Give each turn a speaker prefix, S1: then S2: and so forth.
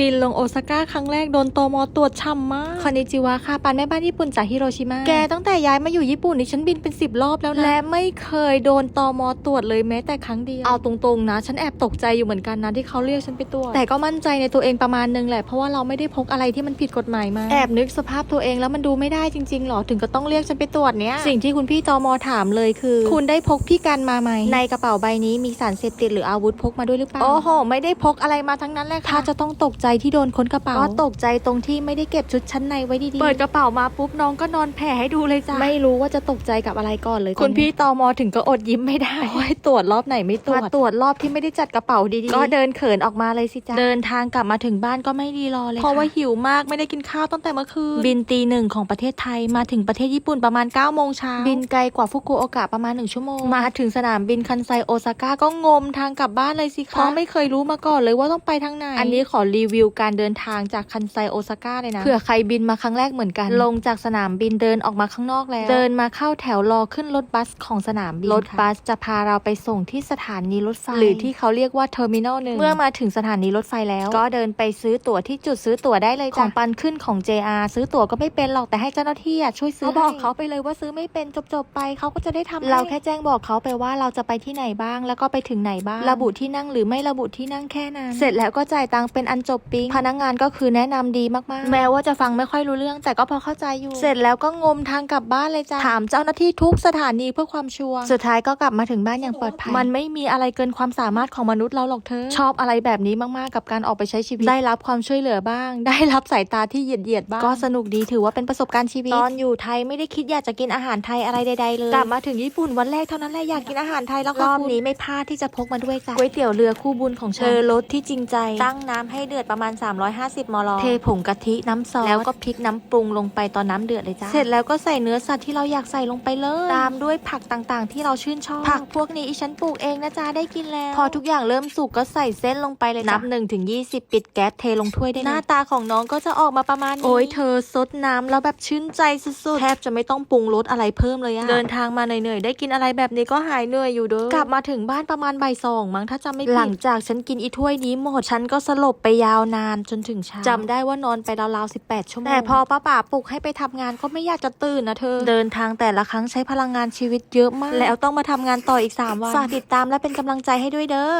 S1: บินลงโอซาก้าครั้งแรกโดนโตมอตรวจช่ำมาก คอนนิจิวะค่ะปานแม่บ้านญี่ปุ่นจากฮิโรชิมา แกตั้งแต่ย้ายมาอยู่ญี่ปุ่นนี่ฉันบินเป็นสิบรอบแล้วนะ และไม่เคยโดนตมตรวจเลยแม้แต่ครั้งเดียว เอาตรงๆนะ ฉันแอบตกใจอยู่เหมือนกันนะที่เขาเรียกฉันไปตรวจ แต่ก็มั่นใจในตัวเองประมาณนึงแหละ เพราะว่าเราไม่ได้พกอะไรที่มันผิดกฎหมายมา แอบนึกสภาพตัวเองแล้วมันดูไม่ได้จริงๆหรอ ถึงก็ต้องเรียกฉันไปตรวจเนี้ย สิ่งที่คุณพี่ตมถามเลยคือ คุณได้พกพี่กันมาไหม ในกระเป๋าใบนี้มีสารเสพติดหรืออาวุธพกมาด้วยหรือเปล่า โอ้โห ไม่ได้พกอะไรมาทั้งนั้นเลยค่ะถ้าจะต้องตกใจที่โดนค้นกระเป๋า ก็ตกใจตรงที่ไม่ได้เก็บชุดชั้นในไว้ดีๆ เปิดกระเป๋ามาปุ๊บน้องก็นอนแผ่ให้ดูเลยจ้ะไม่รู้ว่าจะตกใจกับอะไรก่อนเลย คุณพี่ตมถึงก็อดยิ้มไม่ได้โอ้ยตรวจรอบไหนไม่ตรวจมาตรวจรอบที่ไม่ได้จัดกระเป๋าดีๆ ก็เดินเขินออกมาเลยสิจ้ะเดินทางกลับมาถึงบ้านก็ไม่ดีรอเลยเพราะว่าหิวมากไม่ได้กินข้าวตั้งแต่เมื่อคืนบินตีหนึ่งของประเทศไทยมาถึงประเทศญี่ปุ่นประมาณ9ก้าโมงเช้าบินไกลกว่าฟุกุโอกะประมาณ1ชั่วโมงมาถึงสนามบินคันไซโอซาก้าก็งมทางกลับบ้านเลยสิคะเพราะไม่เคยรู้มาก่อนเลยว่าต้องไปทางไหนอันนี้ขอรีวิวการเดินทางจากคันไซโอซาก้าเลยนะเผื่อใครบินมาครั้งแรกเหมือนกัน ลงจากสนามบินเดินออกมาข้างนอกแล้ว เดินมาเข้าแถวรอขึ้นรถบัสของสนามบินรถบัสจะพาเราไปส่งที่สถานีรถไฟ หรือที่เขาเรียกว่าเทอร์มินอลหนึ่งเมื่อมาถึงสถานีรถไฟแล้ว ก็เดินไปซื้อตั๋วที่จุดซื้อตั๋วได้เลยจ้ะของปันขึ้นของ JR ซื้อตั๋วก็ไม่เป็นหรอกแต่ให้เจ้าหน้าที่อะช่วยซื้อเขาบอกเขาไปเลยว่าซื้อไม่เป็นจบๆไปเขาก็จะได้ทำเราแค่แจ้งบอกเขาไปว่าเราจะไปที่ไหนบ้าง แล้วก็ไปถึงไหนบ้าง ระบุที่นั่งหรือไม่ระบุที่นั่งแค่นั้นเสร็จแล้วก็จ่ายตังค์เป็นอันจบปิ๊งพนักงานก็คือแนะนำดีมากๆ แม้ว่าจะฟังไม่ค่อยรู้เรื่อง แต่ก็พอเข้าใจอยู่ เสร็จแล้วก็งมทางกลับบ้านเลยจ้ะถามเจ้าหน้าที่ทุกสถานีเพื่อความชัวร์สุดท้ายก็กลับมาถึงบ้านอย่างปลอดภัย มันไม่มีอะไรเกินความสามารถของมนุษย์เราหรอกเธอ ชอบอะไรแบบนี้มากๆ กับการออกไปใช้ชีวิตได้รับความช่วยเหลือบ้าง ได้รับสายตาที่เหยียดเหยียดๆบ้างก็สนุกดีถือว่าเป็นประสบการณ์ชีวิตตอนอยู่ไทยไม่ได้คิดอยากจะกินอาหารไทยอะไรใดๆเลยกลับมาถึงญี่ปุ่นวันแรกเท่านั้นแหละอยากกินอาหารไทยแล้วรอบนี้ไม่พลาดที่จะพกมาด้วยจ้ะก๋วยเตี๋ยวเรือคู่บุญของฉันเธอรสที่จริงใจตั้งน้ำให้เดือดประมาณ 350 มล เทผงกะทิน้ำซอสแล้วก็พริกน้ำปรุงลงไปตอนน้ำเดือดเลยจ้ะเสร็จแล้วก็ใส่เนื้อสัตว์ที่เราอยากใส่ลงไปเลย ตามด้วยผักต่างๆ ที่เราชื่นชอบ ผักพวกนี้อีฉันปลูกเองนะจ๊ะได้กินแล้ว พอทุกอย่างเริ่มสุกก็ใส่เส้นลงไปเลยนับ1ถึง20 ปิดแก๊สเทลงถ้วยได้เลยหน้าตาของน้องก็จะออกมาประมาณนี้ โอ้ยเธอซดน้ำแล้วแบบชื่นใจสุดๆแทบจะไม่ต้องปรุงรสอะไรเพิ่มเลยอะเดินทางมาเหนื่อยๆได้กินอะไรแบบนี้ก็หายเหนื่อยอยู่เด้อกลับมาถึงบ้านประมาณบ่ายสองมั้งถ้าจำไม่ผิดหลังจากฉันกินอีถ้วยนี้หมดฉันก็สลบไปยาวนานจนถึงเช้าจำได้ว่านอนไปราวๆ18ชั่วโมง แต่พอป้าป่าปลุกให้ไปทำงานก็ไม่อยากจะตื่นนะเธอ เดินทางแต่ละครั้งใช้พลังงานชีวิตเยอะมาก แล้วต้องมาทำงานต่ออีก 3 วัน ฝากติดตามและเป็นกำลังใจให้ด้วยเด้อ